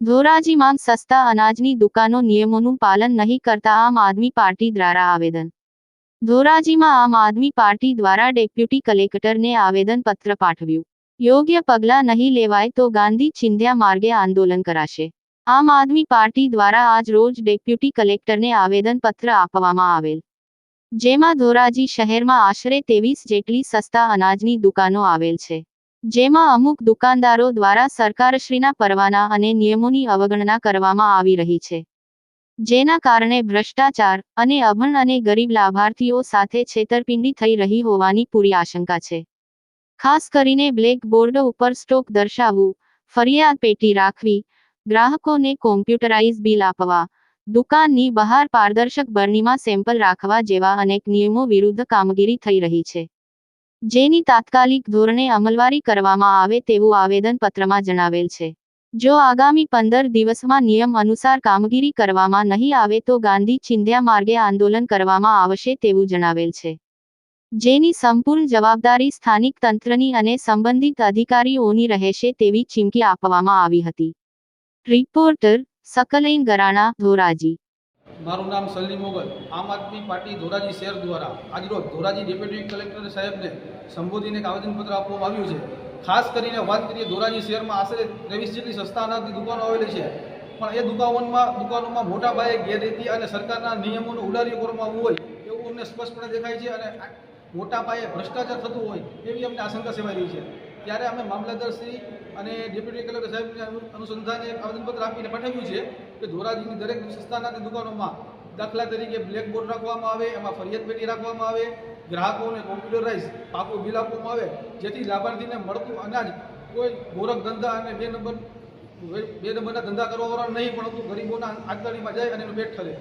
ધોરાજીમાં સસ્તા અનાજની દુકાનો નિયમોનું પાલન નહીં કરતા આમ આદમી પાર્ટી દ્વારા આવેદન. ધોરાજીમાં આમ આદમી પાર્ટી દ્વારા ડેપ્યુટી કલેક્ટરને આવેદનપત્ર પાઠવ્યું. યોગ્ય પગલાં નહીં લેવાય તો ગાંધી ચિંધ્યા માર્ગે આંદોલન કરાશે. આમ આદમી પાર્ટી દ્વારા આજ રોજ ડેપ્યુટી કલેક્ટરને આવેદનપત્ર આપવામાં આવેલ. જેમાં ધોરાજી શહેરમાં આશરે ત્રેવીસ જેટલી સસ્તા અનાજની દુકાનો આવેલ છે. જેમાં અમુક દુકાનદારો દ્વારા સરકારશ્રીના પરવાના અને નિયમોની અવગણના કરવામાં આવી રહી છે. જેના કારણે ભ્રષ્ટાચાર અને અભણ અને ગરીબ લાભાર્થીઓ સાથે છેતરપિંડી થઈ રહી હોવાની પૂરી આશંકા છે. ખાસ કરીને બ્લેક બોર્ડ ઉપર સ્ટોક દર્શાવવું, ફરિયાદ પેટી રાખવી, ગ્રાહકોને કોમ્પ્યુટરાઇઝ બિલ આપવા દુકાનની બહાર પારદર્શક બરણીમાં સેમ્પલ રાખવા જેવા અનેક નિયમો વિરુદ્ધ કામગીરી થઈ રહી છે. જેની તાત્કાલિક ધોરણે અમલવારી કરવામાં આવે તેવું આવેદનપત્રમાં જણાવેલ છે. જો આગામી પંદર દિવસમાં નિયમ અનુસાર કામગીરી કરવામાં નહીં આવે તો ગાંધી ચિંધ્યા માર્ગે આંદોલન કરવામાં આવશે તેવું જણાવેલ છે. જેની સંપૂર્ણ જવાબદારી સ્થાનિક તંત્રની અને સંબંધિત અધિકારીઓની રહેશે તેવી ચીમકી આપવામાં આવી હતી. રિપોર્ટર સકલૈન ગરાણા ધોરાજી મારું નામ સલી મોગલ. આમ આદમી પાર્ટી ધોરાજી શહેર દ્વારા આજરોજ ધોરાજી ડેપ્યુટી કલેક્ટર સાહેબને સંબોધીને એક આવેદનપત્ર આપવામાં આવ્યું છે. ખાસ કરીને વાત કરીએ ધોરાજી શહેરમાં આશરે ત્રેવીસ જેટલી સસ્તા અનાજની દુકાનો આવેલી છે. પણ એ દુકાનોમાં દુકાનોમાં મોટા પાયે ગેરરીતિ અને સરકારના નિયમોનું ઉડારી કરવામાં આવવું હોય એવું અમને સ્પષ્ટપણે દેખાય છે અને મોટા પાયે ભ્રષ્ટાચાર થતું હોય એવી અમને આશંકા સેવાઈ રહી છે. ત્યારે અમે મામલતદારશ્રી અને ડેપ્યુટી કલેક્ટર સાહેબને અનુસંધાને આવેદનપત્ર આપીને પાઠવ્યું છે કે ધોરાજીની દરેક સંસ્થાના દુકાનોમાં દાખલા તરીકે બ્લેકબોર્ડ રાખવામાં આવે, એમાં ફરિયાદ પેટી રાખવામાં આવે, ગ્રાહકોને કોમ્પ્યુટરાઇઝ પાકું બિલ આપવામાં આવે, જેથી લાભાર્થીને મળતું અનાજ કોઈ ગોરખ ધંધા અને બે નંબર, બે નંબરના ધંધા કરવાવાળા નહીં પરંતુ ગરીબોના આગળીમાં જાય અને એનું પેટ ઠરે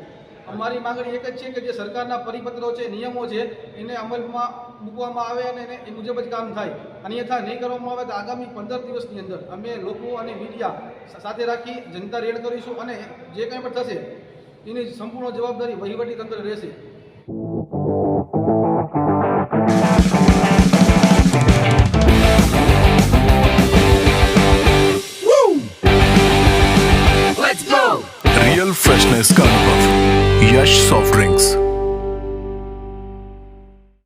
અમારી માંગણી એક જ છે કે જે સરકારના પરિપત્રો છે, નિયમો છે, એને અમલમાં મૂકવામાં આવે અને એ મુજબ જ કામ થાય. અને યથા નહીં કરવામાં આવે તો આગામી પંદર દિવસની અંદર અમે લોકો અને મીડિયા સાથે રાખી જનતા રેડ કરીશું અને જે કંઈ પણ થશે, એની સંપૂર્ણ જવાબદારી વહીવટી તંત્ર રહેશે. રિયલ ફ્રેશનેસ કા યશ સોફ્ટ ડ્રિંક્સ